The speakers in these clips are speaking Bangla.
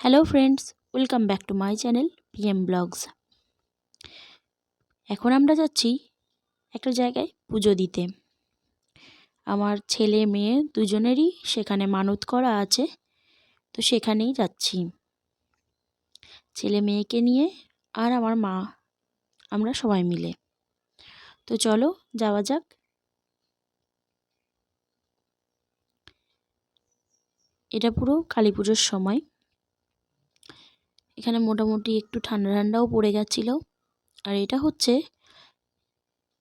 Hello friends welcome back to my channel PM blogs এখন আমরা যাচ্ছি একটা জায়গায় পুজো দিতে। আমার ছেলে, মেয়ে দুজনেরই সেখানে মানত করা আছে, তো সেখানেই যাচ্ছি। ছেলে মেয়েকে নিয়ে আর আমার মা, আমরা সবাই মিলে। তো চলো, যাওয়া যাক। এটা পুরো কালী পুজোর সময়। এখানে মোটামুটি একটু ঠান্ডা ঠান্ডাও পড়ে গেছিল। আর এটা হচ্ছে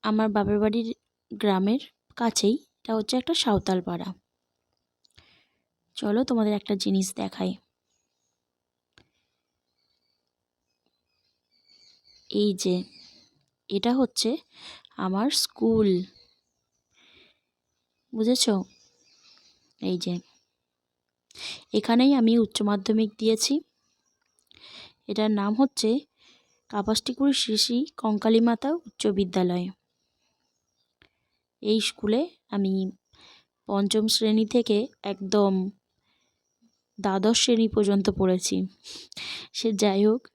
আমার বাবার বাড়ির গ্রামের কাছেই, এটা হচ্ছে একটা সাঁওতাল পাড়া চলো তোমাদের একটা জিনিস দেখাই। এই যে, এটা হচ্ছে আমার স্কুল। বুঝেছ? এই যে, এখানেই আমি উচ্চ মাধ্যমিক দিয়েছি। এটার নাম হচ্ছে কাপাসটিকুড়ি শ্রী শ্রী কঙ্কালী মাতা উচ্চ বিদ্যালয়। এই স্কুলে আমি পঞ্চম শ্রেণি থেকে একদম দ্বাদশ শ্রেণি পর্যন্ত পড়েছি। সে যাই হোক,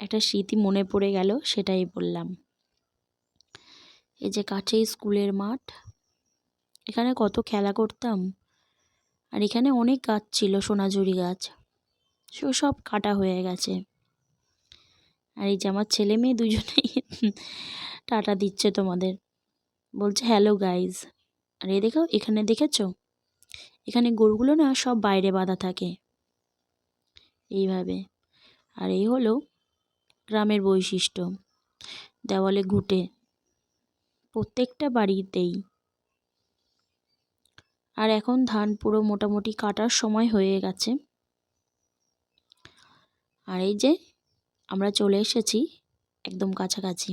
একটা স্মৃতি মনে পড়ে গেল, সেটাই বললাম। এই যে কাছেই স্কুলের মাঠ, এখানে কত খেলা করতাম। আর এখানে অনেক গাছ ছিল, সোনাঝুরি গাছ। সে সব কাটা হয়ে গেছে। আর এই যে আমার ছেলে মেয়ে দুজনেই টাটা দিচ্ছে তোমাদের। বলছে হ্যালো গাইজ আর এই দেখো, এখানে দেখেছ? এখানে গরুগুলো না সব বাইরে বাঁধা থাকে। এইভাবে। আর এই হলো গ্রামের বৈশিষ্ট্য। দেওয়ালে ঘুটে। প্রত্যেকটা বাড়িতেই। আর এখন ধান পুরো মোটামুটি কাটার সময় হয়ে গেছে। আর এই যে আমরা চলে এসেছি একদম কাছাকাছি।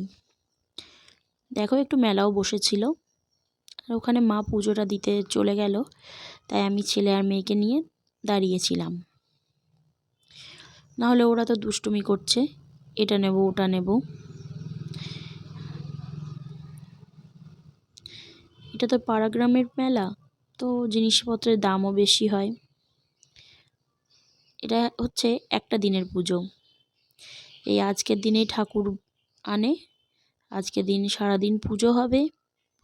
দেখো একটু মেলাও বসেছিল। আর ওখানে মা পুজোটা দিতে চলে গেল, তাই আমি ছেলে আর মেয়েকে নিয়ে দাঁড়িয়েছিলাম। নাহলে ওরা তো দুষ্টুমি করছে, এটা নেব, ওটা নেব। এটা তো পাড়া গ্রামের মেলা, তো জিনিসপত্রের দামও বেশি হয়। এটা হচ্ছে একটা দিনের পুজো। এই আজকের দিনেই ঠাকুর আনে। আজকের দিন সারাদিন পুজো হবে।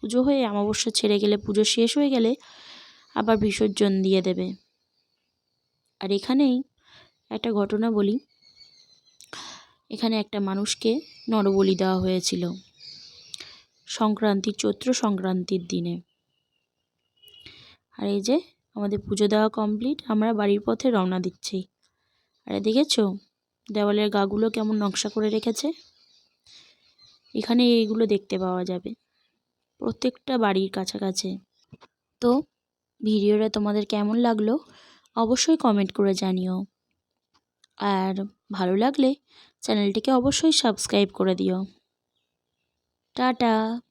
পুজো হয়ে অমাবস্যা ছেড়ে গেলে পুজো শেষ হয়ে গেলে আবার বিসর্জন দিয়ে দেবে। আর এখানেই একটা ঘটনা বলি। এখানে একটা মানুষকে নরবলি দেওয়া হয়েছিল। সংক্রান্তি, চৈত্র সংক্রান্তির দিনে। আর এই যে আমাদের পুজো দেওয়া কমপ্লিট আমরা বাড়ির পথে রওনা দিচ্ছি। আরে দেখেছ? দেওয়ালের গাগুলো কেমন নকশা করে রেখেছে? এখানে এইগুলো দেখতে পাওয়া যাবে। প্রত্যেকটা বাড়ির কাছাকাছি। তো, ভিডিওটা তোমাদের কেমন লাগল? অবশ্যই কমেন্ট করে জানিও। আর ভালো লাগলে চ্যানেলটিকে অবশ্যই সাবস্ক্রাইব করে দিও। টাটা!